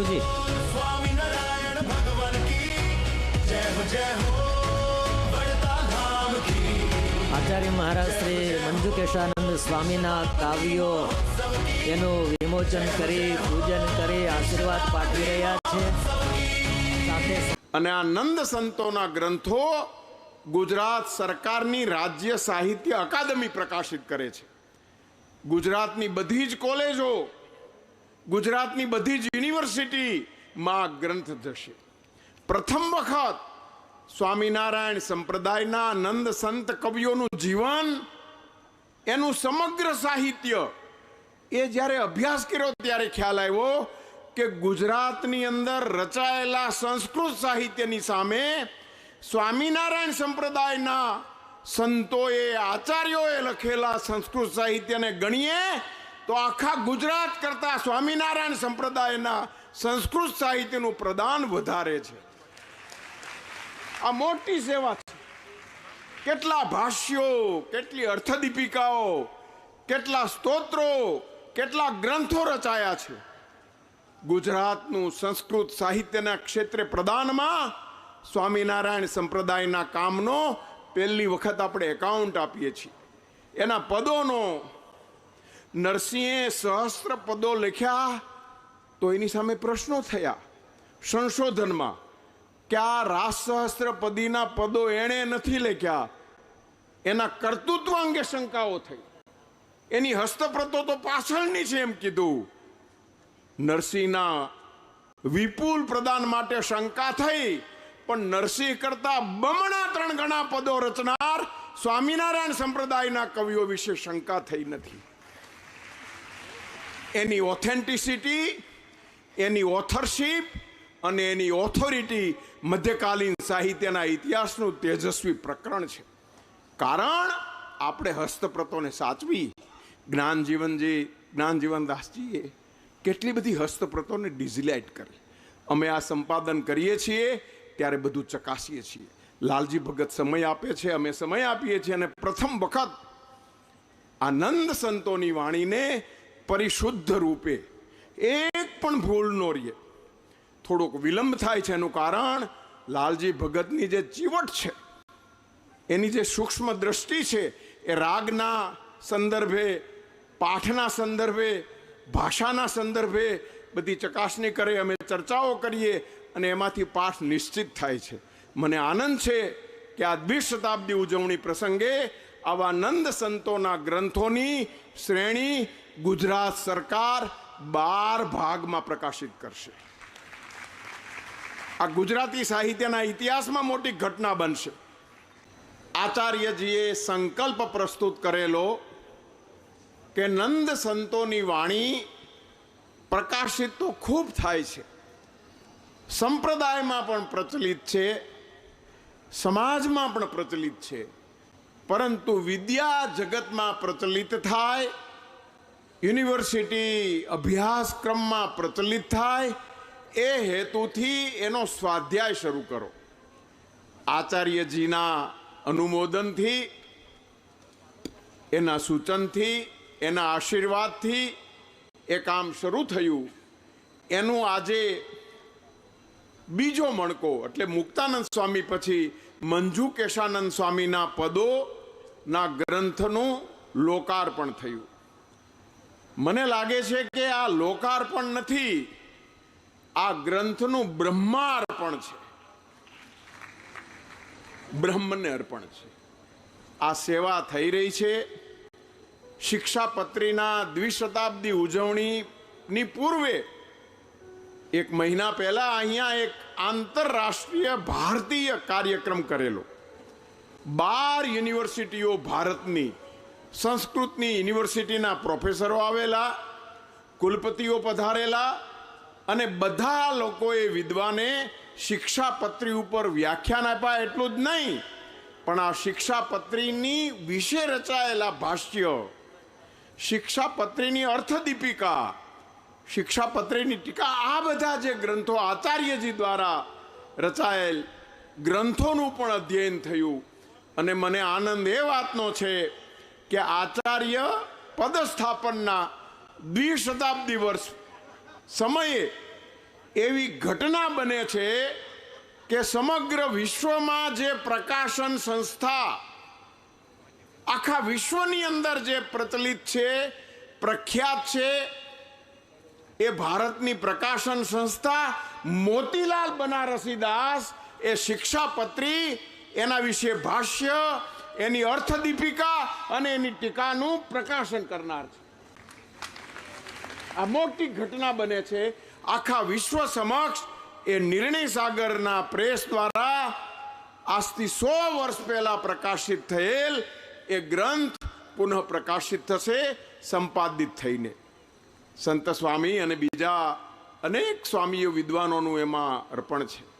ગુરુજી. આચાર્ય મહારાજ શ્રી મંજુ કેશાનંદ સ્વામીના કાવ્યો એનું વિમોચન કરી, પૂજન કરી, આશીર્વાદ પાઠવી રહ્યા છે. અને આ નંદ સંતોના ગ્રંથો ગુજરાત સરકારની રાજ્ય સાહિત્ય અકાદમી પ્રકાશિત કરે છે. ગુજરાતની બધી જ કોલેજો ગુજરાતની બધી જ યુનિવર્સિટીમાં ગ્રંથ જશે પ્રથમ વખત સ્વામિનારાયણ સંપ્રદાયના નંદ સંત કવિઓનું જીવન, એનું સમગ્ર સાહિત્ય એ જ્યારે અભ્યાસ કર્યો ત્યારે ખ્યાલ આવ્યો કે ગુજરાતની અંદર રચાયેલા સંસ્કૃત સાહિત્યની સામે સ્વામિનારાયણ સંપ્રદાયના સંતોએ, આચાર્યોએ લખેલા સંસ્કૃત સાહિત્યને ગણીએ તો આખા ગુજરાત કરતા સ્વામિનારાયણ સંપ્રદાયના સંસ્કૃત સાહિત્યનું પ્રદાન વધારે છે. આ મોટી સેવા છે. કેટલા ભાષ્યો, કેટલી અર્થદીપિકાઓ, કેટલા સ્તોત્રો, કેટલા ગ્રંથો રચાયા છે. ગુજરાતનું સંસ્કૃત સાહિત્યના ક્ષેત્રે પ્રદાનમાં સ્વામિનારાયણ સંપ્રદાયના કામનો પહેલી વખત આપણે એકાઉન્ટ આપીએ છીએ. એના પદોનો નરસિંહે સહસ્ત્ર પદો લખ્યા તો એની સામે પ્રશ્નો થયા. સંશોધનમાં કે આ રાસ સહસ્ત્ર પદીના પદો એણે નથી લખ્યા. એના કર્તૃત્વ અંગે શંકાઓ થઈ. એની હસ્તપ્રતો તો પાછળની છે એમ કીધું. નરસિંહના વિપુલ પ્રદાન માટે શંકા થઈ, પણ નરસિંહ કરતા બમણા ત્રણ ગણા પદો રચનાર સ્વામિનારાયણ સંપ્રદાયના કવિઓ વિશે શંકા થઈ નથી. એની ઓથેન્ટિસિટી એની ઓથરશીપ અને એની ઓથોરિટી મધ્યકાલીન સાહિત્યના ઇતિહાસનું તેજસ્વી પ્રકરણ છે. કારણ આપણે હસ્તપ્રતોને સાચવી. જ્ઞાનજીવનજી, જ્ઞાનજીવનદાસજીએ કેટલી બધી હસ્તપ્રતોને ડિઝિલાઇટ કરી. અમે આ સંપાદન કરીએ છીએ, ત્યારે બધું ચકાસીએ છીએ. લાલજી ભગત સમય આપે છે, અમે સમય આપીએ છીએ અને પ્રથમ વખત આનંદ સંતોની વાણીને પરિશુદ્ધ રૂપે. એક પણ ભૂલ નો રહે થોડોક વિલંબ થાય છે એનું કારણ લાલજી ભગતની જે ચીવટ છે, એની જે સૂક્ષ્મ દ્રષ્ટિ છે, એ રાગના સંદર્ભે, પાઠના સંદર્ભે, ભાષાના સંદર્ભે બધી ચકાસણી કરે, અમે ચર્ચાઓ કરીએ અને એમાંથી પાઠ નિશ્ચિત થાય છે. મને આનંદ છે કે આ દ્વિશતાબ્દી ઉજવણી પ્રસંગે આવા નંદ સંતોના ગ્રંથોની શ્રેણી ગુજરાત સરકાર બાર ભાગમાં પ્રકાશિત કરશે. આ ગુજરાતી સાહિત્યના ઇતિહાસમાં મોટી ઘટના બનશે. આચાર્યજીએ સંકલ્પ પ્રસ્તુત કરેલો કે નંદ સંતોની વાણી પ્રકાશિત તો ખૂબ થાય છે. સંપ્રદાયમાં પણ પ્રચલિત છે. સમાજમાં પણ પ્રચલિત છે. પરંતુ વિદ્યા જગતમાં પ્રચલિત થાય, યુનિવર્સિટી અભ્યાસક્રમમાં પ્રચલિત થાય, એ હેતુથી એનો સ્વાધ્યાય શરૂ કરો. આચાર્યજીના અનુમોદનથી, એના સૂચનથી, એના આશીર્વાદથી એ કામ શરૂ થયું. એનું આજે બીજો મણકો, એટલે મુક્તાનંદ સ્વામી પછી મંજુ કેશાનંદ સ્વામીના પદો ના ગ્રંથનું લોકાર્પણ થયું. મને લાગે છે કે આ લોકાર્પણ નથી, આ ગ્રંથનું બ્રહ્માર્પણ છે. બ્રહ્મને અર્પણ છે. આ સેવા થઈ રહી છે. શિક્ષાપત્રીના દ્વિશતાબ્દી ઉજવણીની પૂર્વે એક મહિના પહેલા અહીંયા એક આંતરરાષ્ટ્રીય ભારતીય કાર્યક્રમ કરેલો. બાર યુનિવર્સિટીઓ ભારતની, સંસ્કૃતની યુનિવર્સિટીના પ્રોફેસરો આવેલા, કુલપતિઓ પધારેલા અને બધા લોકોએ વિદ્વાને શિક્ષાપત્રી ઉપર વ્યાખ્યાન આપ્યા એટલું જ નહીં, પણ આ શિક્ષાપત્રીની વિશે રચાયેલા ભાષ્ય, શિક્ષાપત્રીની અર્થદીપિકા, શિક્ષાપત્રીની ટીકા, આ બધા જે ગ્રંથો આચાર્યજી દ્વારા રચાયેલ ગ્રંથોનું પણ અધ્યયન થયું. અને મને આનંદ એ વાતનો છે કે આચાર્ય પદસ્થાપનના દ્વિશતાબ્દી વર્ષ સમયે એવી ઘટના બને છે કે સમગ્ર વિશ્વમાં જે પ્રકાશન સંસ્થા આખા વિશ્વની અંદર જે પ્રચલિત છે, પ્રખ્યાત છે, એ ભારતની પ્રકાશન સંસ્થા મોતીલાલ બનારસી દાસ એ શિક્ષાપત્રી એના વિશે ભાષ્ય, એની અર્થદીપિકા અને એની ટીકાનું પ્રકાશન કરનાર છે. આ મોટી ઘટના બને છે આખા વિશ્વ સમક્ષ. એ નિર્ણય સાગરના પ્રેસ દ્વારા આજથી સો વર્ષ પહેલા પ્રકાશિત થયેલ એ ગ્રંથ પુનઃ પ્રકાશિત થશે, સંપાદિત થઈને. સંત સ્વામી અને બીજા અનેક સ્વામીઓ વિદ્વાનોનું એમાં અર્પણ છે.